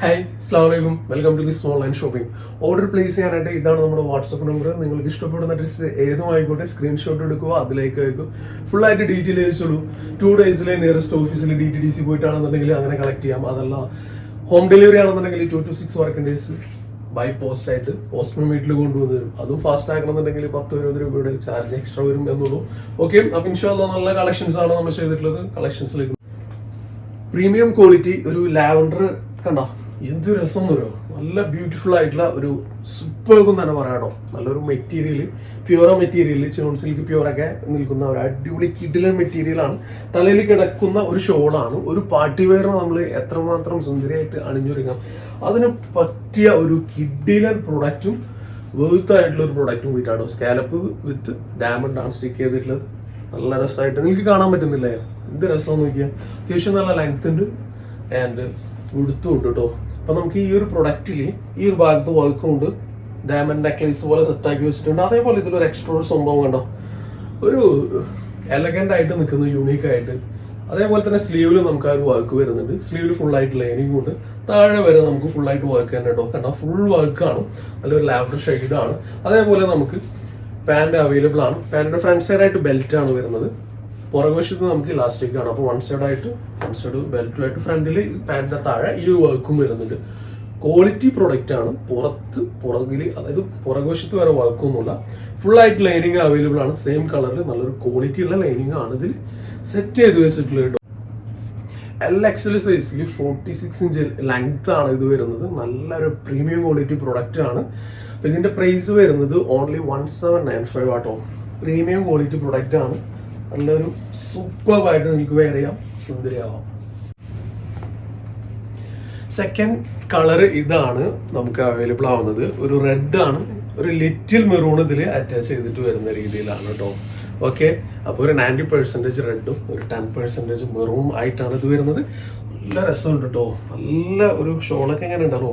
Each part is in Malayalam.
ഹായ് അസ്സാം വലൈക്കും welcome to this online shopping order place ചെയ്യാനായിട്ട് ഇതാണ് നമ്മുടെ വാട്സപ്പ് നമ്പർ നിങ്ങൾക്ക് ഇഷ്ടപ്പെടുന്ന ഡ്രസ്സ് ഏതും ആയിക്കോട്ടെ സ്ക്രീൻഷോട്ട് എടുക്കുക അതിലേക്ക് അയക്കും. ഫുൾ ആയിട്ട് ഡീറ്റെയിൽ അയച്ചോളൂ ടു ഡേയ്സിലെ നിയറസ്റ്റ് ഓഫീസിൽ ഡി ടി ഡി സി പോയിട്ടാണെന്നുണ്ടെങ്കിൽ അങ്ങനെ കളക്ട് ചെയ്യാം. അതല്ല ഹോം ഡെലിവറി ആണെന്നുണ്ടെങ്കിൽ two to six working days by post ആയിട്ട് പോസ്റ്റ്മാൻ വീട്ടിൽ കൊണ്ടുവന്ന് തരും. അതും ഫാസ്റ്റ് ആക്കണമെന്നുണ്ടെങ്കിൽ പത്ത് ഇരുപത് രൂപയുടെ ചാർജ് എക്സ്ട്രാ വരും എന്നുള്ളൂ. ഓക്കെ അപ്പം ഇൻഷാല്ല നല്ല കളക്ഷൻസ് ആണ് നമ്മൾ ചെയ്തിട്ടുള്ളത്. കളക്ഷൻസിലേക്ക് പ്രീമിയം ക്വാളിറ്റി ഒരു ലാവൻഡർ കണ്ട? എന്ത് രസം എന്നറിയോ നല്ല ബ്യൂട്ടിഫുൾ ആയിട്ടുള്ള ഒരു സൂപ്പർ എന്ന് തന്നെ പറയാട്ടോ നല്ലൊരു material pure material chinon silk pure ഒക്കെ നിൽക്കുന്ന ഒരു അടിപൊളി കിഡിലൻ മെറ്റീരിയലാണ് തലയിൽ കിടക്കുന്ന ഒരു ഷോളാണ് ഒരു പാർട്ടി വെയർ നമ്മൾ എത്രമാത്രം സുന്ദരിയായിട്ട് അണിഞ്ഞൊരുങ്ങാം. അതിന് പറ്റിയ ഒരു കിഡിലൻ പ്രൊഡക്റ്റും വേർത്ത് ആയിട്ടുള്ള ഒരു പ്രൊഡക്റ്റും കൂടിയിട്ടാണ് സ്കാലപ്പ് വിത്ത് ഡയമണ്ട് ആണ് സ്റ്റിക്ക് ചെയ്തിട്ടുള്ളത്. നല്ല രസമായിട്ട്. നിങ്ങൾക്ക് കാണാൻ പറ്റുന്നില്ലേ? എന്ത് രസം നോക്കിയാൽ അത്യാവശ്യം നല്ല ലെങ്ത് ഉണ്ട്. ആൻഡ് ഉടുത്തും ഉണ്ട് കേട്ടോ. അപ്പൊ നമുക്ക് ഈ ഒരു പ്രൊഡക്റ്റിൽ ഈ ഒരു ഭാഗത്ത് വർക്കും ഉണ്ട്. ഡയമണ്ട് നെക്ലേസ് പോലെ സെറ്റ് ആക്കി വെച്ചിട്ടുണ്ട്. അതേപോലെ ഇതിലൊരു എക്സ്ട്രാ സംഭവം കണ്ടോ? ഒരു എലഗന്റ് ആയിട്ട് നിൽക്കുന്നു യൂണീക്ക് ആയിട്ട്. അതേപോലെ തന്നെ സ്ലീവിൽ നമുക്ക് ആ ഒരു വർക്ക് വരുന്നുണ്ട്. സ്ലീവിൽ ഫുൾ ആയിട്ട് ലൈനിങ് ഉണ്ട്. താഴെ വരെ നമുക്ക് ഫുൾ ആയിട്ട് വർക്ക് തന്നെ കേട്ടോ കണ്ടോ? ഫുൾ വർക്കാണ് നല്ലൊരു ഷെയ്ഡ് ആണ്. അതേപോലെ നമുക്ക് പാന്റ് അവൈലബിൾ ആണ്. പാൻറിന്റെ ഫ്രണ്ട് സൈഡ് ആയിട്ട് ബെൽറ്റ് ആണ് വരുന്നത്. പുറകുവശത്ത് നമുക്ക് ഇലാസ്റ്റിക് ആണ് അപ്പോൾ വൺ സൈഡ് ആയിട്ട് വൺ സൈഡ് ബെൽറ്റും ആയിട്ട് ഫ്രണ്ടിൽ പാന്റിന്റെ താഴെ ഈ വർക്കും വരുന്നുണ്ട്. ക്വാളിറ്റി പ്രൊഡക്റ്റ് ആണ്. പുറത്ത് പുറകിൽ അതായത് പുറകുവശത്ത് വരെ വർക്കൊന്നുമില്ല ഫുൾ ആയിട്ട് ലൈനിങ് അവൈലബിൾ ആണ്. സെയിം കളറിൽ നല്ലൊരു ക്വാളിറ്റി ഉള്ള ലൈനിങ് ആണ് ഇതിൽ സെറ്റ് ചെയ്ത് വെച്ചിട്ടുള്ളത് എൽ എക്സൽ സൈസിൽ ഫോർട്ടി സിക്സ് ഇഞ്ച് ലെങ്ത് ആണ് ഇത് വരുന്നത്. നല്ലൊരു പ്രീമിയം ക്വാളിറ്റി പ്രൊഡക്റ്റ് ആണ്. അപ്പൊ ഇതിന്റെ പ്രൈസ് വരുന്നത് only one seven nine five ആട്ടോ പ്രീമിയം ക്വാളിറ്റി പ്രൊഡക്റ്റ് ആണ്. നല്ലൊരു സൂപ്പറായിട്ട് നിങ്ങൾക്ക് വെയർ ചെയ്യാം. സുന്ദരിയാവാം. സെക്കൻഡ് കളർ ഇതാണ് നമുക്ക് അവൈലബിൾ ആവുന്നത്. ഒരു റെഡ് ആണ്. ഒരു ലിറ്റിൽ മെറൂൺ ഇതിൽ അറ്റാച്ച് ചെയ്തിട്ട് വരുന്ന രീതിയിലാണ് കേട്ടോ ഓക്കെ അപ്പോൾ ഒരു നയന്റി പെർസെന്റേജ് റെഡും ഒരു ടെൻ പെർസെന്റേജ് മെറൂൺ ആയിട്ടാണ് ഇത് വരുന്നത്. നല്ല രസമുണ്ട് കേട്ടോ നല്ല ഒരു ഷോളൊക്കെ എങ്ങനെ ഉണ്ടല്ലോ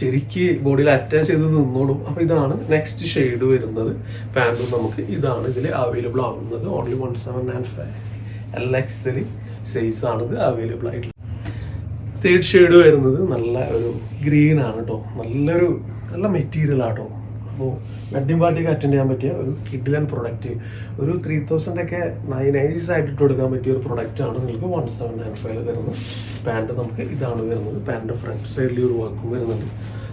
ശരിക്ക് ബോഡിയിൽ അറ്റാച്ച് ചെയ്ത് നിന്നോളും. അപ്പോൾ ഇതാണ് നെക്സ്റ്റ് ഷെയ്ഡ് വരുന്നത്. പാന്റും നമുക്ക് ഇതാണ് ഇതിൽ അവൈലബിൾ ആവുന്നത്. Only one seven nine five L XL size ആണ് ഇത് അവൈലബിൾ ആയിട്ടുള്ളത്. തേർഡ് ഷെയ്ഡ് വരുന്നത് നല്ല ഒരു ഗ്രീൻ ആണ് കേട്ടോ നല്ലൊരു നല്ല മെറ്റീരിയൽ ആട്ടോ വെഡിങ് പാർട്ടിക്ക് അറ്റൻഡ് ചെയ്യാൻ പറ്റിയ ഒരു കിഡിലൻ പ്രൊഡക്റ്റ് ഒരു ത്രീ തൗസൻഡ് ഒക്കെ നൈസ് ആയിട്ട് ഇട്ട് കൊടുക്കാൻ പറ്റിയ ഒരു പ്രൊഡക്റ്റ് ആണ് നിങ്ങൾക്ക് വൺ സെവൻ നയൻ ഫൈവ് വരുന്നത് പാന്റ് നമുക്ക് ഇതാണ് വരുന്നത് പാന്റ് ഫ്രണ്ട് സൈഡിൽ ഒരു വർക്കും വരുന്നുണ്ട്.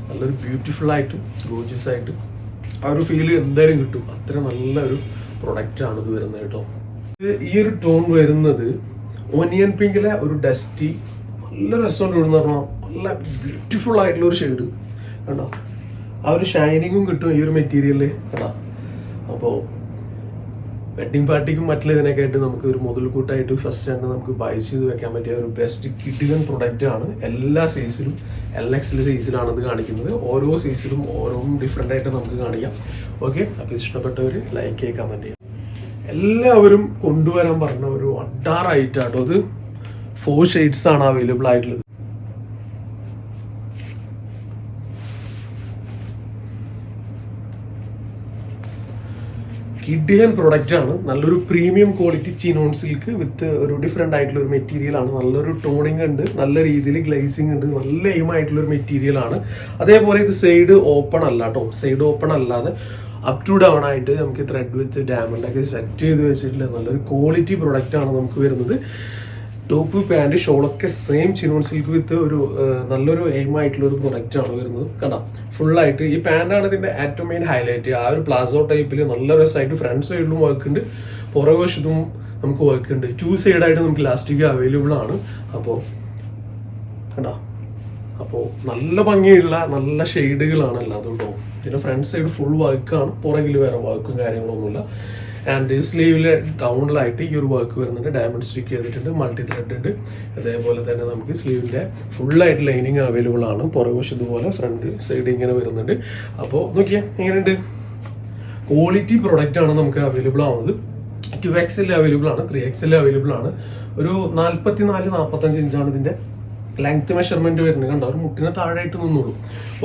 നല്ലൊരു ബ്യൂട്ടിഫുൾ ആയിട്ട് ഗോജിയസ് ആയിട്ട് ആ ഒരു ഫീൽ എന്തായാലും കിട്ടും. അത്ര നല്ലൊരു പ്രൊഡക്റ്റ് ആണ് ഇത് വരുന്നത് കേട്ടോ. ഈ ഒരു ടോൺ വരുന്നത് ഒനിയൻ പിങ്കിലെ ഒരു ഡസ്റ്റി നല്ല രസമുണ്ട് എന്ന് പറഞ്ഞാൽ നല്ല ബ്യൂട്ടിഫുൾ ആയിട്ടുള്ള ഒരു ഷെയ്ഡ് കണ്ടോ? ആ ഒരു ഷൈനിങ്ങും കിട്ടും ഈ ഒരു മെറ്റീരിയലിൽ അപ്പോ അപ്പോൾ വെഡിങ് പാർട്ടിക്കും മറ്റുള്ളതിനൊക്കെ ആയിട്ട് നമുക്ക് ഒരു മുതൽക്കൂട്ടായിട്ട് ഫസ്റ്റ് തന്നെ നമുക്ക് ബൈ ചെയ്ത് വെക്കാൻ പറ്റിയ ഒരു ബെസ്റ്റ് കിഡിഗൻ പ്രൊഡക്റ്റ് ആണ് എല്ലാ സൈസിലും എൽ എക്സിലെ സൈസിലാണ് ഇത് കാണിക്കുന്നത്. ഓരോ സൈസിലും ഓരോന്നും ഡിഫറെന്റ് ആയിട്ട് നമുക്ക് കാണിക്കാം. ഓക്കെ അപ്പോൾ ഇഷ്ടപ്പെട്ടവർ ലൈക്ക് ചെയ്യുക കമന്റ് ചെയ്യാം എല്ലാവരും കൊണ്ടുവരാൻ പറഞ്ഞ ഒരു അഡാർ ഐറ്റാട്ടോ അത് ഫോർ ഷെയ്ഡ്സ് ആണ് അവൈലബിൾ ആയിട്ടുള്ളത്. പ്രൊഡക്റ്റ് ആണ്. നല്ലൊരു premium quality chinon silk with ഒരു ഡിഫറെന്റ് ആയിട്ടുള്ള ഒരു മെറ്റീരിയൽ ആണ്. നല്ലൊരു ടോണിങ് ഉണ്ട് നല്ല രീതിയിൽ ഗ്ലേസിംഗ് ഉണ്ട് നല്ല എയിം ആയിട്ടുള്ള ഒരു മെറ്റീരിയൽ ആണ്. അതേപോലെ ഇത് സൈഡ് ഓപ്പൺ അല്ല കേട്ടോ സൈഡ് ഓപ്പൺ അല്ലാതെ അപ് ടു ഡൗൺ ആയിട്ട് നമുക്ക് ത്രെഡ് വിത്ത് ഡയമണ്ട് ഒക്കെ സെറ്റ് ചെയ്ത് വെച്ചിട്ടുള്ള നല്ലൊരു ക്വാളിറ്റി പ്രൊഡക്റ്റ് ആണ് നമുക്ക് വരുന്നത്. ടോപ്പ് പാന്റ് ഷോളൊക്കെ സെയിം ചിനോൺ സിൽക്ക് വിത്ത് ഒരു നല്ലൊരു എയിം ആയിട്ടുള്ള ഒരു പ്രൊഡക്റ്റ് ആണ് വരുന്നത്. കണ്ടാ? ഫുള്ളായിട്ട് ഈ പാന്റാണ് ഇതിന്റെ ഏറ്റവും മെയിൻ ഹൈലൈറ്റ് ആ ഒരു പ്ലാസോ ടൈപ്പിൽ നല്ല രസമായിട്ട് ഫ്രണ്ട് സൈഡിലും വർക്ക് ഉണ്ട്. പുറകുവശത്തും നമുക്ക് വർക്ക് ഉണ്ട്. ടു സൈഡായിട്ട് നമുക്ക് ലാസ്റ്റിക് അവൈലബിൾ ആണ്. അപ്പോൾ കണ്ടോ? അപ്പോൾ നല്ല ഭംഗിയുള്ള നല്ല ഷെയ്ഡുകളാണ് അല്ലാതെ കേട്ടോ ഇതിന്റെ ഫ്രണ്ട് സൈഡ് ഫുൾ വർക്കാണ് പുറകിൽ വേറെ വർക്കും കാര്യങ്ങളൊന്നുമില്ല. ആൻഡ് സ്ലീവിലെ ഡൗണിലായിട്ട് ഈ ഒരു വർക്ക് വരുന്നുണ്ട്. ഡയമണ്ട് സ്റ്റിക്ക് ചെയ്തിട്ടുണ്ട് മൾട്ടി ത്രെഡ് ഉണ്ട്. അതേപോലെ തന്നെ നമുക്ക് സ്ലീവിന്റെ ഫുള്ളായിട്ട് ലൈനിങ് അവൈലബിൾ ആണ്. പുറകുവശം ഇതുപോലെ ഫ്രണ്ട് സൈഡ് ഇങ്ങനെ വരുന്നുണ്ട്. അപ്പോൾ നോക്കിയാൽ എങ്ങനെയുണ്ട്? ക്വാളിറ്റി പ്രൊഡക്റ്റ് ആണ് നമുക്ക് അവൈലബിൾ ആവുന്നത്. ടു എക്സ് എൽ അവൈലബിൾ ആണ് ത്രീ എക്സ് എൽ അവൈലബിൾ ആണ്. ഒരു നാൽപ്പത്തി നാല് നാൽപ്പത്തഞ്ച് ഇഞ്ചാണ് ഇതിന്റെ ലെങ്ത് മെഷർമെന്റ് വരുന്നത് കണ്ടോ? ഒരു മുട്ടിന് താഴെയായിട്ട് നിന്നോളൂ.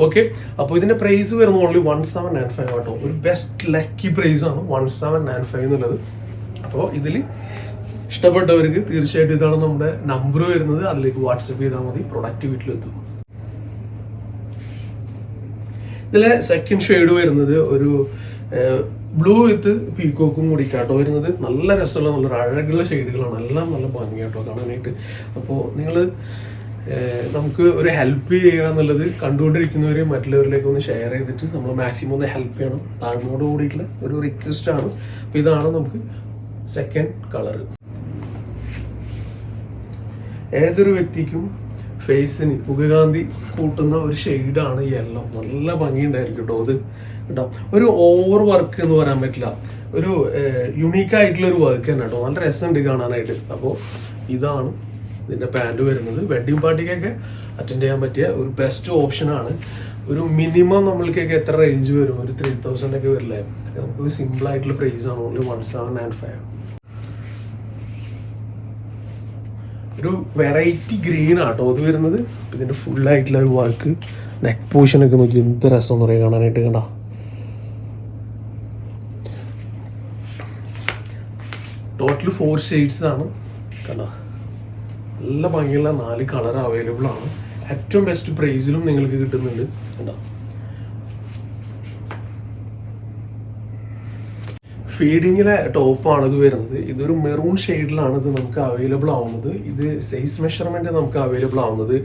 ഓക്കെ അപ്പോൾ ഇതിന്റെ പ്രൈസ് വരുന്നത് only one seven nine five ആട്ടോ. ഒരു ബെസ്റ്റ് ലക്കി പ്രൈസ് ആണ് വൺ സെവൻ നയൻ ഫൈവ് എന്നുള്ളത്. അപ്പോൾ ഇതിൽ ഇഷ്ടപ്പെട്ടവർക്ക് തീർച്ചയായിട്ടും ഇതാണ് നമ്മുടെ നമ്പർ വരുന്നത്. അതിലേക്ക് വാട്സപ്പ് ചെയ്താൽ മതി. പ്രൊഡക്റ്റ് വീട്ടിലെത്തും. ഇതിലെ സെക്കൻഡ് ഷെയ്ഡ് വരുന്നത് ഒരു ബ്ലൂ വിത്ത് പീക്കോക്കും കേട്ടോ വരുന്നത്. നല്ല രസമുള്ള നല്ലൊരു അഴകുള്ള ഷെയ്ഡുകളാണ് എല്ലാം നല്ല ഭംഗി കേട്ടോ കാണാനായിട്ട്. അപ്പോൾ നിങ്ങൾ നമുക്ക് ഒരു ഹെൽപ്പ് ചെയ്യുക എന്നുള്ളത് കണ്ടുകൊണ്ടിരിക്കുന്നവരെയും മറ്റുള്ളവരിലേക്ക് ഒന്ന് ഷെയർ ചെയ്തിട്ട് നമ്മൾ മാക്സിമം ഒന്ന് ഹെൽപ്പ് ചെയ്യണം. താഴ്മയോട് കൂടിയിട്ടുള്ള ഒരു റിക്വസ്റ്റ് ആണ്. അപ്പോൾ ഇതാണ് നമുക്ക് സെക്കൻഡ് കളർ ഏതൊരു വ്യക്തിക്കും ഫേസിന് മുഖകാന്തി കൂട്ടുന്ന ഒരു ഷെയ്ഡാണ് യെല്ലോ നല്ല ഭംഗിയുണ്ടായിരിക്കും കേട്ടോ അത്. കേട്ടോ? ഒരു ഓവർ വർക്ക് എന്ന് പറയാൻ പറ്റില്ല. ഒരു യുണീക്ക് ആയിട്ടുള്ള ഒരു വർക്ക് തന്നെ കേട്ടോ. നല്ല രസമുണ്ട് കാണാനായിട്ട്. അപ്പോൾ ഇതാണ് ഇതിന്റെ പാന്റ് വരുന്നത്. വെഡിങ് പാർട്ടിക്കൊക്കെ അറ്റൻഡ് ചെയ്യാൻ പറ്റിയ ഒരു ബെസ്റ്റ് ഓപ്ഷനാണ് ഒരു മിനിമം നമ്മൾക്കൊക്കെ എത്ര റേഞ്ച് വരും? ഒരു ത്രീ തൗസൻഡ് ഒക്കെ വരില്ലേ? നമുക്ക് സിമ്പിൾ ആയിട്ടുള്ള പ്രൈസ് ആണ്. Only one seven and five ഒരു വെറൈറ്റി ഗ്രീൻ ആട്ടോ അത് വരുന്നത്. ഇതിന്റെ ഫുൾ ആയിട്ടുള്ള ഒരു വർക്ക് നെക്ക് പോർഷൻ ഒക്കെ നോക്കി എന്ത് രസം എന്ന് പറയുക കാണാനായിട്ട് കണ്ട? ടോട്ടൽ ഫോർ ഷെയ്ഡ്സ് ആണ്. കണ്ട? നല്ല ഭംഗിയുള്ള നാല് കളർ അവൈലബിൾ ആണ്. ഏറ്റവും ബെസ്റ്റ് പ്രൈസിലും നിങ്ങൾക്ക് കിട്ടുന്നുണ്ട്. കണ്ടോ? ഫീഡിങ്ങിലെ ടോപ്പാണ് ഇത് വരുന്നത്. ഇതൊരു മെറൂൺ ഷെയ്ഡിലാണ് ഇത് നമുക്ക് അവൈലബിൾ ആവുന്നത്. ഇത് സൈസ് മെഷർമെന്റ് നമുക്ക് അവൈലബിൾ ആവുന്നത്.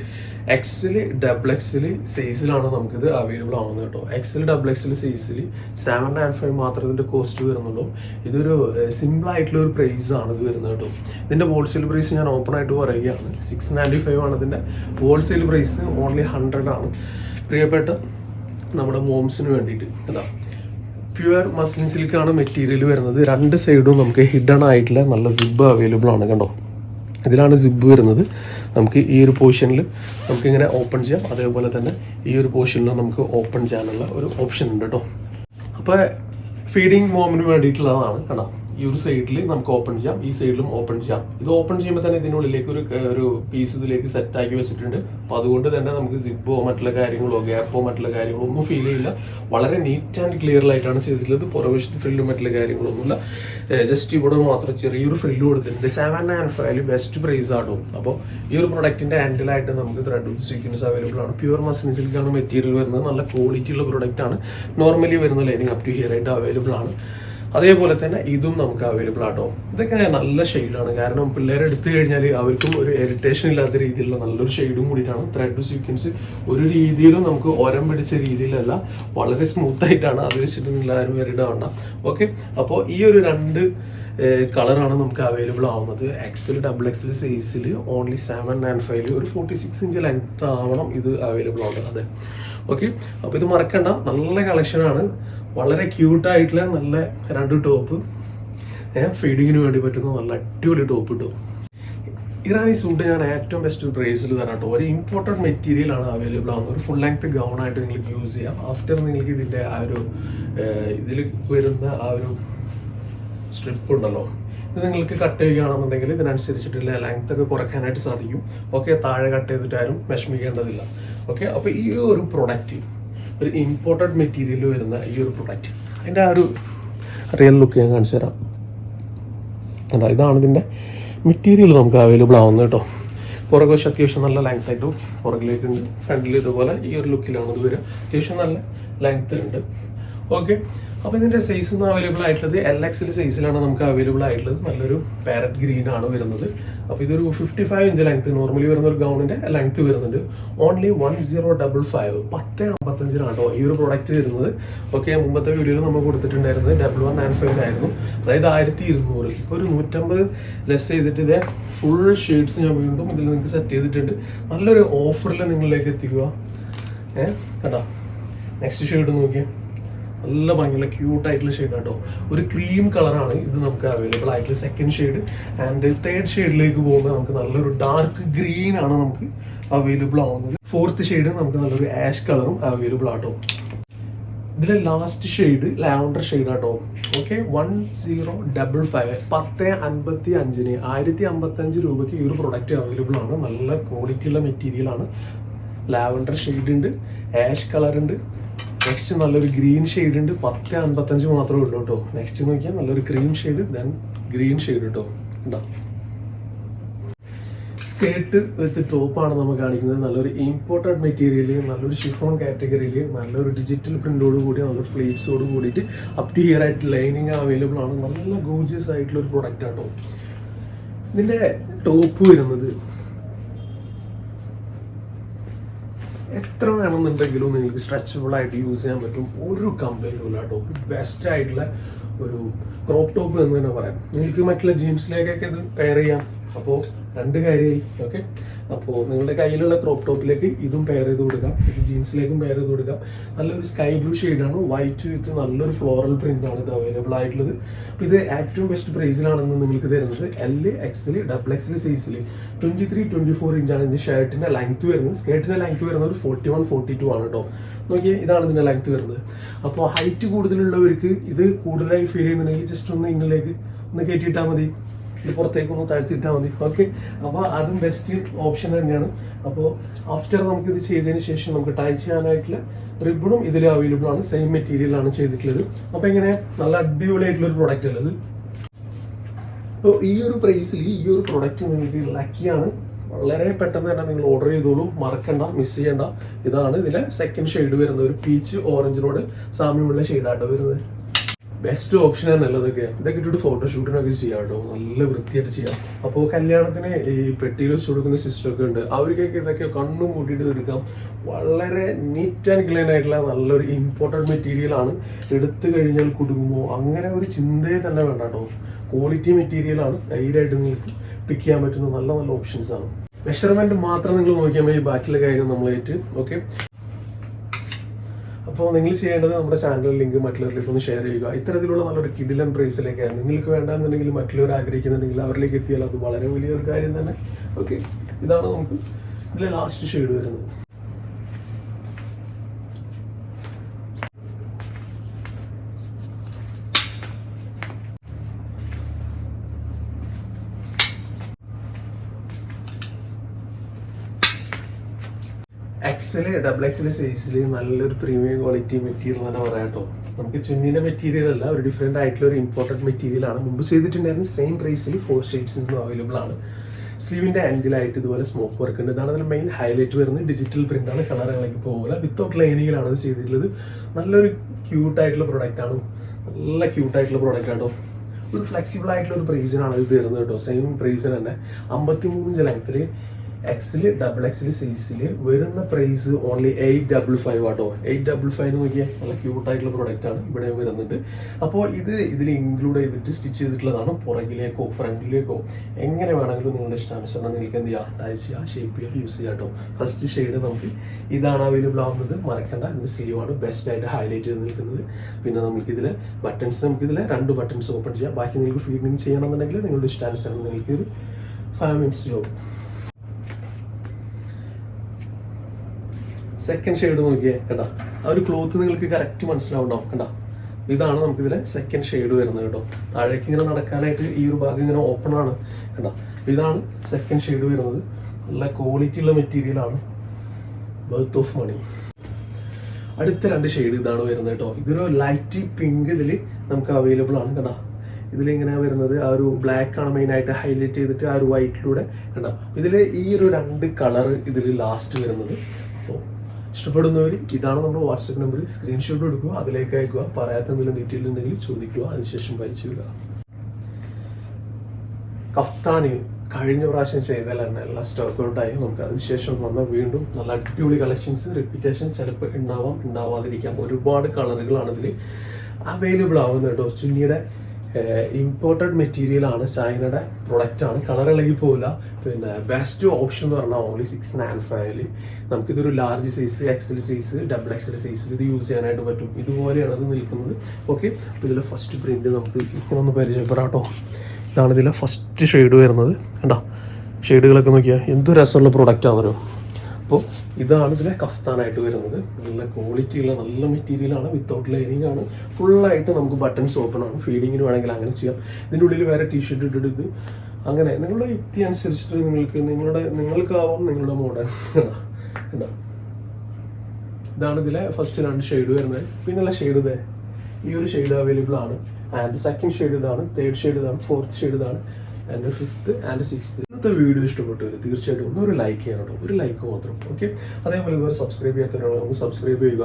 എക്സിൽ ഡബിൾ എക്സിൽ സൈസിലാണ് നമുക്കിത് അവൈലബിൾ ആവുന്നത് കേട്ടോ. എക്സിൽ ഡബിൾ എക്സിൽ സൈസിൽ സെവൻ ആൻഡ് ഫൈവ് മാത്രമേ ഇതിന്റെ കോസ്റ്റ് വരുന്നുള്ളൂ. ഇതൊരു സിമ്പിൾ ആയിട്ടുള്ള ഒരു പ്രൈസ് ആണ് ഇത് വരുന്നത് കേട്ടോ. ഇതിന്റെ ഹോൾസെയിൽ പ്രൈസ് ഞാൻ ഓപ്പൺ ആയിട്ട് പറയുകയാണ്. സിക്സ് നയന്റി ഫൈവ് ആണ് ഇതിന്റെ ഹോൾസെയിൽ പ്രൈസ് ഓൺലി ഹൺഡ്രഡ് ആണ്. പ്രിയപ്പെട്ട നമ്മുടെ മോംസിന് വേണ്ടിയിട്ട്. കേട്ടോ പ്യുവർ മസ്ലിൻ സിൽക്കാണ് മെറ്റീരിയൽ വരുന്നത്. രണ്ട് സൈഡും നമുക്ക് ഹിഡൺ ആയിട്ടുള്ള നല്ല സിബ് അവൈലബിൾ ആണ് കണ്ടോ? ഇതിലാണ് സിബ് വരുന്നത്. നമുക്ക് ഈ ഒരു പോർഷനിൽ നമുക്ക് ഇങ്ങനെ ഓപ്പൺ ചെയ്യാം. അതേപോലെ തന്നെ ഈ ഒരു പോർഷനിൽ നമുക്ക് ഓപ്പൺ ചെയ്യാനുള്ള ഒരു ഓപ്ഷൻ ഉണ്ട് കേട്ടോ. അപ്പോൾ ഫീഡിങ് മോമിന് വേണ്ടിയിട്ടുള്ളതാണ് കണ്ടോ? ഈ ഒരു സൈഡിൽ നമുക്ക് ഓപ്പൺ ചെയ്യാം. ഈ സൈഡിലും ഓപ്പൺ ചെയ്യാം. ഇത് ഓപ്പൺ ചെയ്യുമ്പോൾ തന്നെ ഇതിനുള്ളിലേക്ക് ഒരു ഒരു പീസ് ഇതിലേക്ക് സെറ്റ് ആക്കി വെച്ചിട്ടുണ്ട്. അപ്പോൾ അതുകൊണ്ട് തന്നെ നമുക്ക് സിബോ മറ്റുള്ള കാര്യങ്ങളോ ഗ്യാപ്പോ മറ്റുള്ള കാര്യങ്ങളോ ഒന്നും ഫീൽ ചെയ്യില്ല. വളരെ നീറ്റ് ആൻഡ് ക്ലിയർ ആയിട്ടാണ് ചെയ്തിട്ടുള്ളത്. പുറവശത്ത് ഫ്രില്ലും മറ്റുള്ള കാര്യങ്ങളൊന്നുമില്ല ജസ്റ്റ് ഇവിടെ മാത്രം ചെറിയൊരു ഫ്രില്ല് കൊടുത്തിട്ടുണ്ട്. Seven and five best price ആട്ടോ. അപ്പോൾ ഈ ഒരു പ്രൊഡക്റ്റിന്റെ ഹാൻഡിലായിട്ട് നമുക്ക് ത്രെഡ് സീക്വൻസ് അവൈലബിൾ ആണ്. പ്യുവർ മസിൻ സിൽക്കാണ് മെറ്റീരിയൽ വരുന്നത്. നല്ല ക്വാളിറ്റി ഉള്ള പ്രൊഡക്റ്റ് ആണ്. നോർമലി വരുന്ന ലൈനിങ് അപ് ടു ഹിയർ ആയിട്ട് അവൈലബിൾ ആണ്. അതേപോലെ തന്നെ ഇതും നമുക്ക് അവൈലബിൾ ആട്ടോ. ഇതൊക്കെ നല്ല ഷെയ്ഡാണ് കാരണം പിള്ളേരെ എടുത്തു കഴിഞ്ഞാൽ അവർക്കും ഒരു ഇറിറ്റേഷൻ ഇല്ലാത്ത രീതിയിലുള്ള നല്ലൊരു ഷെയ്ഡും കൂടിയിട്ടാണ്. ത്രെഡ് സീക്വൻസ് ഒരു രീതിയിലും നമുക്ക് ഒരം പിടിച്ച രീതിയിലല്ല വളരെ സ്മൂത്ത് ആയിട്ടാണ്. അത് വെച്ചിട്ട് നിങ്ങൾ ആരും വരിടാവണ്ട ഓക്കെ അപ്പോൾ ഈ ഒരു രണ്ട് കളറാണ് നമുക്ക് അവൈലബിൾ ആവുന്നത്. X L double X L സൈസിൽ ഓൺലി സെവൻ നയൻ ഫൈവ് ഒരു ഫോർട്ടി സിക്സ് ഇഞ്ച് ലെങ്ത് ആവണം ഇത് അവൈലബിൾ ആവുന്നത്. അതെ. ഓക്കെ അപ്പോൾ ഇത് മറക്കണ്ട. നല്ല കളക്ഷനാണ് വളരെ ക്യൂട്ടായിട്ടുള്ള നല്ല രണ്ട് ടോപ്പ്. ഫീഡിങ്ങിന് വേണ്ടി പറ്റുന്ന നല്ല അടിപൊളി ടോപ്പ് കിട്ടും ഇറാനി സൂട്ട് ഞാൻ ഏറ്റവും ബെസ്റ്റ് പ്രൈസിൽ തരാം കേട്ടോ. ഒരു ഇമ്പോർട്ടന്റ് മെറ്റീരിയൽ ആണ് അവൈലബിൾ ആവുന്നത്. ഒരു ഫുൾ ലെങ്ത് ഗൗൺ ആയിട്ട് നിങ്ങൾക്ക് യൂസ് ചെയ്യാം. ആഫ്റ്റർ നിങ്ങൾക്ക് ഇതിന്റെ ആ ഒരു ഇതിൽ വരുന്ന ആ ഒരു സ്ട്രിപ്പ് ഉണ്ടല്ലോ. ഇത് നിങ്ങൾക്ക് കട്ട് ചെയ്യുകയാണെന്നുണ്ടെങ്കിൽ ഇതിനനുസരിച്ചിട്ടുള്ള ലെങ്ത് ഒക്കെ കുറയ്ക്കാനായിട്ട് സാധിക്കും. ഓക്കെ താഴെ കട്ട് ചെയ്തിട്ടാരും വിഷമിക്കേണ്ടതില്ല. ഓക്കെ അപ്പോൾ ഈ ഒരു പ്രൊഡക്റ്റ് ഒരു ഇമ്പോർട്ടഡ് മെറ്റീരിയൽ വരുന്ന ഈ ഒരു പ്രൊഡക്റ്റ് അതിന്റെ ആ ഒരു റിയൽ ലുക്ക് ഞാൻ കാണിച്ചു തരാം. കണ്ടോ ഇതാണ് ഇതിന്റെ മെറ്റീരിയൽ നമുക്ക് അവൈലബിൾ ആവുന്നത് കേട്ടോ. പുറകെ വശം അത്യാവശ്യം നല്ല ലെങ്ത് ആയിട്ടും പുറകിലേക്ക് ഉണ്ട് ഫ്രണ്ടിൽ ഇതുപോലെ ഈ ഒരു ലുക്കിലാണ് ഇത് വരിക. അത്യാവശ്യം നല്ല ലെങ്ത് ഉണ്ട് ഓക്കെ അപ്പോൾ ഇതിന്റെ സൈസ് അവൈലബിൾ ആയിട്ടുള്ളത് എൽ എക്സിൽ സൈസിലാണ് നമുക്ക് അവൈലബിൾ ആയിട്ടുള്ളത്. നല്ലൊരു പാരറ്റ് ഗ്രീൻ ആണ് വരുന്നത്. അപ്പോൾ ഇതൊരു fifty five inch length normally വരുന്ന ഒരു ഗൗണിന്റെ ലെങ്ത് വരുന്നുണ്ട്. Only one zero double five പത്ത് അമ്പത്തഞ്ചിനാണ് കേട്ടോ ഈ ഒരു പ്രോഡക്റ്റ് വരുന്നത്. ഓക്കെ മുമ്പത്തെ വീഡിയോയിൽ നമ്മൾ കൊടുത്തിട്ടുണ്ടായിരുന്നത് ഡബിൾ വൺ നയൻ ഫൈവ് ആയിരുന്നു. അതായത് ആയിരത്തി ഇരുന്നൂറ് ഇപ്പോൾ ഒരു നൂറ്റമ്പത് ലെസ് ചെയ്തിട്ട് ഇതേ ഫുൾ ഷെയ്ഡ്സ് ഞാൻ വീണ്ടും ഇതിൽ നിങ്ങൾക്ക് സെറ്റ് ചെയ്തിട്ടുണ്ട്. നല്ലൊരു ഓഫറിൽ നിങ്ങളിലേക്ക് എത്തിക്കുക. ഏഹ് കണ്ടോ? നെക്സ്റ്റ് ഷെയ്ഡ് നോക്കിയേ. നല്ല ഭംഗിയുള്ള ക്യൂട്ട് ആയിട്ടുള്ള ഷെയ്ഡ് കേട്ടോ ഒരു ക്രീം കളറാണ് ഇത് നമുക്ക് അവൈലബിൾ ആയിട്ടുള്ള സെക്കൻഡ് ഷെയ്ഡ് ആൻഡ് തേർഡ് ഷെയ്ഡിലേക്ക് പോകുമ്പോൾ നമുക്ക് നല്ലൊരു ഡാർക്ക് ഗ്രീൻ ആണ് നമുക്ക് അവൈലബിൾ ആവുന്നത്. ഫോർത്ത് ഷെയ്ഡ് നമുക്ക് നല്ലൊരു ആഷ് കളറും അവൈലബിൾ ആട്ടോ. ഇതിലെ ലാസ്റ്റ് ഷെയ്ഡ് ലാവണ്ടർ ഷെയ്ഡ് ആട്ടോ. Okay one zero double five പത്ത് അൻപത്തി അഞ്ചിന് ആയിരത്തി അമ്പത്തി അഞ്ച് രൂപയ്ക്ക് ഈ ഒരു പ്രൊഡക്റ്റ് അവൈലബിൾ ആണ്. നല്ല ക്വാളിറ്റിയുള്ള മെറ്റീരിയൽ ആണ്. ലാവണ്ടർ ഷെയ്ഡ് ഉണ്ട് ആഷ് കളർ ഉണ്ട്. നെക്സ്റ്റ് നല്ലൊരു ഗ്രീൻ ഷെയ്ഡ് ഉണ്ട്. പത്ത് അൻപത്തഞ്ച് മാത്രമേ ഉള്ളൂ കേട്ടോ നെക്സ്റ്റ് നോക്കിയാൽ നല്ലൊരു cream shade then green shade കേട്ടോ ഉണ്ടോ സ്കേർട്ട് വിത്ത് ടോപ്പാണ് നമ്മൾ കാണിക്കുന്നത്. നല്ലൊരു ഇമ്പോർട്ടഡ് മെറ്റീരിയൽ നല്ലൊരു ഷിഫോൺ കാറ്റഗറിയിൽ നല്ലൊരു ഡിജിറ്റൽ പ്രിന്റോട് കൂടി നല്ലൊരു ഫ്ലീറ്റ്സോട് കൂടിയിട്ട് അപ് ടു ഇയർ ആയിട്ട് ലൈനിങ് അവൈലബിൾ ആണ്. നല്ല ഗോജിയസ് ആയിട്ടുള്ള ഒരു പ്രൊഡക്റ്റ് ആട്ടോ ഇതിന്റെ ടോപ്പ് വരുന്നത് എത്ര വേണമെന്നുണ്ടെങ്കിലും നിങ്ങൾക്ക് സ്ട്രെച്ചബിൾ ആയിട്ട് യൂസ് ചെയ്യാൻ പറ്റും. ഒരു കമ്പനിയും ഇല്ല ടോപ്പ് ബെസ്റ്റ് ആയിട്ടുള്ള ഒരു ക്രോപ്പ് ടോപ്പ് എന്ന് തന്നെ പറയാം. നിങ്ങൾക്ക് മറ്റുള്ള ജീൻസിലേക്കൊക്കെ ഇത് പെയർ ചെയ്യാം. അപ്പോൾ രണ്ട് കാര്യമായി ഓക്കെ അപ്പോൾ നിങ്ങളുടെ കയ്യിലുള്ള ക്രോപ്പ് ടോപ്പിലേക്ക് ഇതും പെയർ ചെയ്ത് കൊടുക്കാം. ഇത് ജീൻസിലേക്കും പെയർ ചെയ്ത് കൊടുക്കാം. നല്ലൊരു സ്കൈ ബ്ലൂ ഷെയ്ഡാണ് വൈറ്റ് വിത്ത് നല്ലൊരു ഫ്ലോറൽ പ്രിന്റ് ആണ് ഇത് അവൈലബിൾ ആയിട്ടുള്ളത്. അപ്പോൾ ഇത് ഏറ്റവും ബെസ്റ്റ് പ്രൈസിലാണെന്ന് നിങ്ങൾക്ക് തരുന്നത് L X L double X L സൈസിൽ ട്വന്റി ത്രീ ട്വന്റി ഫോർ ഇഞ്ചാണ് ഇതിന്റെ ഷർട്ടിന്റെ ലെങ്ത് വരുന്നത്. സ്കേർട്ടിന്റെ ലെങ്ത് വരുന്നത് ഫോർട്ടി വൺ ഫോർട്ടി ടു ആണ് കേട്ടോ നോക്കിയാൽ ഇതാണ് ഇതിന്റെ ലെങ്ത് വരുന്നത്. അപ്പോൾ ഹൈറ്റ് കൂടുതലുള്ളവർക്ക് ഇത് കൂടുതലായി ഫീൽ ചെയ്യുന്നുണ്ടെങ്കിൽ ജസ്റ്റ് ഒന്ന് ഇന്നിലേക്ക് ഒന്ന് കയറ്റിയിട്ടാൽ മതി. ഇത് പുറത്തേക്ക് ഒന്ന് താഴ്ത്തിയിട്ടാൽ മതി. ഓക്കെ അപ്പോൾ അതും ബെസ്റ്റ് ഓപ്ഷൻ തന്നെയാണ്. അപ്പോൾ ആഫ്റ്റർ നമുക്കിത് ചെയ്തതിന് ശേഷം നമുക്ക് ടൈ ചെയ്യാനായിട്ടുള്ള റിബണും ഇതിൽ അവൈലബിൾ ആണ്. സെയിം മെറ്റീരിയലാണ് ചെയ്തിട്ടുള്ളത്. അപ്പോൾ ഇങ്ങനെ നല്ല അടിപൊളിയായിട്ടുള്ള ഒരു പ്രൊഡക്റ്റ് അല്ലത് അപ്പോൾ ഈ ഒരു പ്രൈസിൽ ഈ ഒരു പ്രൊഡക്റ്റ് നിങ്ങൾക്ക് ലക്കിയാണ് വളരെ പെട്ടെന്ന് തന്നെ നിങ്ങൾ ഓർഡർ ചെയ്തോളൂ. മറക്കണ്ട മിസ് ചെയ്യണ്ട. ഇതാണ് ഇതിലെ സെക്കൻഡ് ഷെയ്ഡ് വരുന്നത്. ഒരു പീച്ച് ഓറഞ്ചിനോട് സാമ്യമുള്ള ഷെയ്ഡായിട്ട് വരുന്നത്. ബെസ്റ്റ് ഓപ്ഷൻ ആണല്ലോ ഇതൊക്കെ ഇതൊക്കെ ഇട്ടിട്ട് ഫോട്ടോഷൂട്ടിനൊക്കെ ചെയ്യാം കേട്ടോ നല്ല വൃത്തിയായിട്ട് ചെയ്യാം. അപ്പോൾ കല്യാണത്തിന് ഈ പെട്ടിയിൽ വെച്ച് കൊടുക്കുന്ന സിസ്റ്റം ഒക്കെ ഉണ്ട്. അവർക്കൊക്കെ ഇതൊക്കെ കണ്ണും കൂട്ടിയിട്ട് എടുക്കാം. വളരെ നീറ്റ് ആൻഡ് ക്ലീൻ ആയിട്ടുള്ള നല്ലൊരു ഇമ്പോർട്ടന്റ് മെറ്റീരിയൽ ആണ്. എടുത്തു കഴിഞ്ഞാൽ കുടുങ്ങുമോ? അങ്ങനെ ഒരു ചിന്തയെ തന്നെ വേണ്ട കേട്ടോ. ക്വാളിറ്റി മെറ്റീരിയൽ ആണ്. ധൈര്യമായിട്ട് നിങ്ങൾക്ക് പിക്ക് ചെയ്യാൻ പറ്റുന്ന നല്ല നല്ല ഓപ്ഷൻസ് ആണ്. മെഷർമെന്റ് മാത്രം നിങ്ങൾ നോക്കിയാൽ മതി. ബാക്കിയുള്ള കാര്യം നമ്മളായിട്ട്. ഓക്കെ അപ്പോൾ നിങ്ങൾ ചെയ്യേണ്ടത് നമ്മുടെ ചാനൽ ലിങ്ക് മറ്റുള്ളവരിലേക്ക് ഒന്ന് ഷെയർ ചെയ്യുക. ഇത്തരത്തിലുള്ള നല്ലൊരു കിഡിലൻ പ്രൈസിലേക്കാണ് നിങ്ങൾക്ക് വേണ്ടെന്നുണ്ടെങ്കിൽ മറ്റുള്ളവർ ആഗ്രഹിക്കുന്നുണ്ടെങ്കിൽ അവരിലേക്ക് എത്തിയാൽ അത് വളരെ വലിയൊരു കാര്യം തന്നെ. ഓക്കെ ഇതാണ് നമുക്ക് ഇതിലെ ലാസ്റ്റ് ഷെയ്ഡ് വരുന്നത്. X L double X L സൈസിൽ നല്ലൊരു പ്രീമിയം ക്വാളിറ്റി മെറ്റീരിയൽ തന്നെ പറയാം കേട്ടോ നമുക്ക് ചുന്നിന്റെ മെറ്റീരിയൽ അല്ല ഒരു ഡിഫറെന്റ് ആയിട്ടുള്ള ഒരു ഇമ്പോർട്ടന്റ് മെറ്റീരിയൽ ആണ്. മുമ്പ് ചെയ്തിട്ടുണ്ടായിരുന്ന സെയിം പ്രൈസിൽ ഫോർ ഷെയ്ഡ്സ് അവൈലബിൾ ആണ്. സ്ലീവിന്റെ ആൻഡിലായിട്ട് ഇതുപോലെ സ്മോക്ക് വർക്ക് ഉണ്ട്. ഇതാണ് മെയിൻ ഹൈലൈറ്റ് വരുന്നത്. ഡിജിറ്റൽ പ്രിന്റ് ആണ് കളറുകളിലേക്ക് പോകില്ല വിത്തൗട്ട് ലൈനിങ്ങിലാണ് അത് ചെയ്തിട്ടുള്ളത്. നല്ലൊരു ക്യൂട്ട് ആയിട്ടുള്ള പ്രൊഡക്റ്റ് ആണ്. നല്ല ക്യൂട്ട് ആയിട്ടുള്ള പ്രൊഡക്റ്റ് ആണോ ഒരു ഫ്ലെക്സിബിൾ ആയിട്ടുള്ള ഒരു പ്രൈസിനാണ് ഇത് തരുന്നത് കേട്ടോ സെയിം പ്രൈസിന് തന്നെ. അമ്പത്തി മൂന്ന് ലെങ്ത്തിൽ എക്സിൽ ഡബിൾ എക്സിൽ സൈസിൽ വരുന്ന price only eight double five ആട്ടോ. എയ്റ്റ് ഡബിൾ ഫൈവ് എന്ന് നോക്കിയാൽ നല്ല ക്യൂട്ട് ആയിട്ടുള്ള പ്രൊഡക്റ്റ് ആണ് ഇവിടെ വരുന്നുണ്ട് അപ്പോൾ ഇത് ഇതിൽ ഇൻക്ലൂഡ് ചെയ്തിട്ട് സ്റ്റിച്ച് ചെയ്തിട്ടുള്ളതാണ് പുറകിലേക്കോ ഫ്രണ്ടിലേക്കോ എങ്ങനെ വേണമെങ്കിലും നിങ്ങളുടെ ഇഷ്ടാനുസരണം നിങ്ങൾക്ക് എന്ത് ചെയ്യാം? ടൈ ചെയ്യുക ഷേപ്പ് ചെയ്യുക യൂസ് ചെയ്യാം കേട്ടോ. ഫസ്റ്റ് ഷെയ്ഡ് നമുക്ക് ഇതാണ് അവൈലബിൾ ആവുന്നത്. മറക്കണ്ട. ഇതിന്റെ സ്ലീവ് ആണ്. ബെസ്റ്റ് ആയിട്ട് ഹൈലൈറ്റ് ചെയ്ത് നിൽക്കുന്നത്. പിന്നെ നമുക്ക് ഇതിൽ ബട്ടൺസ് നമുക്ക് ഇതിൽ രണ്ട് ബട്ടൺസ് ഓപ്പൺ ചെയ്യാം. ബാക്കി നിങ്ങൾക്ക് ഫീഡിങ് ചെയ്യണമെന്നുണ്ടെങ്കിൽ നിങ്ങളുടെ ഇഷ്ടാനുസരണം നിങ്ങൾക്ക് ഒരു five minutes job second shade നോക്കിയേ കേട്ടോ. ആ ഒരു ക്ലോത്ത് നിങ്ങൾക്ക് കറക്റ്റ് മനസ്സിലാവുണ്ടാവും കേട്ടോ ഇതാണ് നമുക്ക് ഇതിലെ സെക്കൻഡ് ഷെയ്ഡ് വരുന്നത് കേട്ടോ. താഴേക്ക് ഇങ്ങനെ നടക്കാനായിട്ട് ഈ ഒരു ഭാഗം ഇങ്ങനെ ഓപ്പൺ ആണ് കണ്ടോ? ഇതാണ് സെക്കൻഡ് ഷെയ്ഡ് വരുന്നത്. നല്ല ക്വാളിറ്റി ഉള്ള മെറ്റീരിയൽ ആണ്. ബർത്ത് ഓഫ് മണി അടുത്ത രണ്ട് ഷെയ്ഡ് ഇതാണ് വരുന്നത് കേട്ടോ. ഇതൊരു ലൈറ്റ് പിങ്ക് ഇതിൽ നമുക്ക് അവൈലബിൾ ആണ് കേട്ടോ ഇതിലിങ്ങനെ വരുന്നത് ആ ഒരു ബ്ലാക്ക് ആണ് മെയിൻ ആയിട്ട് ഹൈലൈറ്റ് ചെയ്തിട്ട് ആ ഒരു വൈറ്റിലൂടെ കണ്ടോ? ഇതിൽ ഈ ഒരു രണ്ട് കളർ ഇതിൽ ലാസ്റ്റ് വരുന്നത്. ഇഷ്ടപ്പെടുന്നവർ ഇതാണ് നമ്മുടെ വാട്സപ്പ് നമ്പർ സ്ക്രീൻഷോട്ട് എടുക്കുക അതിലേക്ക് അയക്കുക പറയാത്ത എന്തെങ്കിലും ഡീറ്റെയിൽ ഉണ്ടെങ്കിൽ ചോദിക്കുക അതിനുശേഷം വായിച്ചു വിടുക കഫ്താനി കഴിഞ്ഞ പ്രാവശ്യം ചെയ്തതല്ല എല്ലാ സ്റ്റോക്ക് ഔട്ടായി നമുക്ക് അതിനുശേഷം വന്ന വീണ്ടും നല്ല അടിപൊളി കളക്ഷൻസ് റിപ്പീറ്റേഷൻ ചിലപ്പോൾ ഉണ്ടാവാം ഉണ്ടാവാതിരിക്കാം. ഒരുപാട് കളറുകളാണ് ഇതിൽ അവൈലബിൾ ആവുന്നത് കേട്ടോ. ചുന്നിയുടെ ഇമ്പോർട്ടഡ് മെറ്റീരിയൽ ആണ്. ചൈനയുടെ പ്രൊഡക്റ്റ് ആണ്. കളർ ഇളകി പോവില്ല. പിന്നെ ബെസ്റ്റ് ഓപ്ഷൻ എന്ന് പറഞ്ഞാൽ ഓൺലി സിക്സ് നയൻ ഫൈവിൽ നമുക്കിതൊരു large size X L size double X L size ഇത് യൂസ് ചെയ്യാനായിട്ട് പറ്റും. ഇതുപോലെയാണ് അത് നിൽക്കുന്നത്. ഓക്കെ അപ്പോൾ ഇതിലെ ഫസ്റ്റ് പ്രിന്റ് നമുക്ക് ഇപ്പോൾ ഒന്ന് പരിചയപ്പെടാം കേട്ടോ. ഇതാണ് ഇതിലെ ഫസ്റ്റ് ഷെയ്ഡ് വരുന്നത്. കണ്ടോ? ഷെയ്ഡുകളൊക്കെ നോക്കിയാൽ എന്ത് രസമുള്ള പ്രൊഡക്റ്റ് ആണെന്നല്ലോ അപ്പോൾ ഇതാണ് ഇതിലെ കഫ്താനായിട്ട് വരുന്നത്. നല്ല ക്വാളിറ്റി ഉള്ള നല്ല മെറ്റീരിയലാണ് വിത്തൗട്ട് ലൈനിങ് ആണ്. ഫുള്ളായിട്ട് നമുക്ക് ബട്ടൺസ് ഓപ്പൺ ആണ്. ഫീഡിങ്ങിന് വേണമെങ്കിൽ അങ്ങനെ ചെയ്യാം. ഇതിന്റെ ഉള്ളിൽ വേറെ ടീഷർട്ട് ഇട്ടിട്ട് ഇത് അങ്ങനെ. നിങ്ങളുടെ യുക്തി അനുസരിച്ചിട്ട് നിങ്ങൾക്ക് നിങ്ങളുടെ നിങ്ങൾക്കാവാം നിങ്ങളുടെ മോഡൽ കണ്ടോ? ഇതാണ് ഇതിലെ ഫസ്റ്റ് രണ്ട് ഷെയ്ഡ് വരുന്നത്. പിന്നെയുള്ള ഷെയ്ഡ് ഇതേ. ഈ ഒരു ഷെയ്ഡ് അവൈലബിൾ ആണ്. ആൻഡ് സെക്കൻഡ് ഷെയ്ഡ് ഇതാണ്. തേർഡ് ഷെയ്ഡ് ഇതാണ്. ഫോർത്ത് ഷെയ്ഡ് ഇതാണ്. ആൻഡ് ഫിഫ്ത്ത് ആൻഡ് സിക്സ്ത് ഇന്നത്തെ വീഡിയോ ഇഷ്ടപ്പെട്ടവർ തീർച്ചയായിട്ടും ഒന്ന് ഒരു ലൈക്ക് ചെയ്യാനുള്ളൂ ഒരു ലൈക്ക് മാത്രം ഓക്കെ അതേപോലെ ഇതുവരെ സബ്സ്ക്രൈബ് ചെയ്യാത്തവരാണെങ്കിൽ സബ്സ്ക്രൈബ് ചെയ്യുക.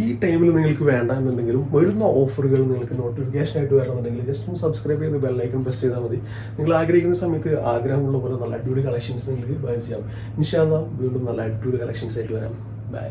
ഈ ടൈമിൽ നിങ്ങൾക്ക് വേണ്ട എന്നുണ്ടെങ്കിലും വരുന്ന ഓഫറുകൾ നിങ്ങൾക്ക് നോട്ടിഫിക്കേഷൻ ആയിട്ട് വരണമെന്നുണ്ടെങ്കിൽ ജസ്റ്റ് ഒന്ന് സബ്സ്ക്രൈബ് ചെയ്ത് ബെല്ലൈക്കൺ പ്രസ് ചെയ്താൽ മതി. നിങ്ങൾ ആഗ്രഹിക്കുന്ന സമയത്ത് ആഗ്രഹമുള്ള പോലെ നല്ല അടിപൊളി കളക്ഷൻസ് നിങ്ങൾക്ക് ബൈ ചെയ്യാം. ഇൻഷാല്ല വീണ്ടും നല്ല അടിപൊളി കളക്ഷൻസ് ആയിട്ട് വരാം. ബൈ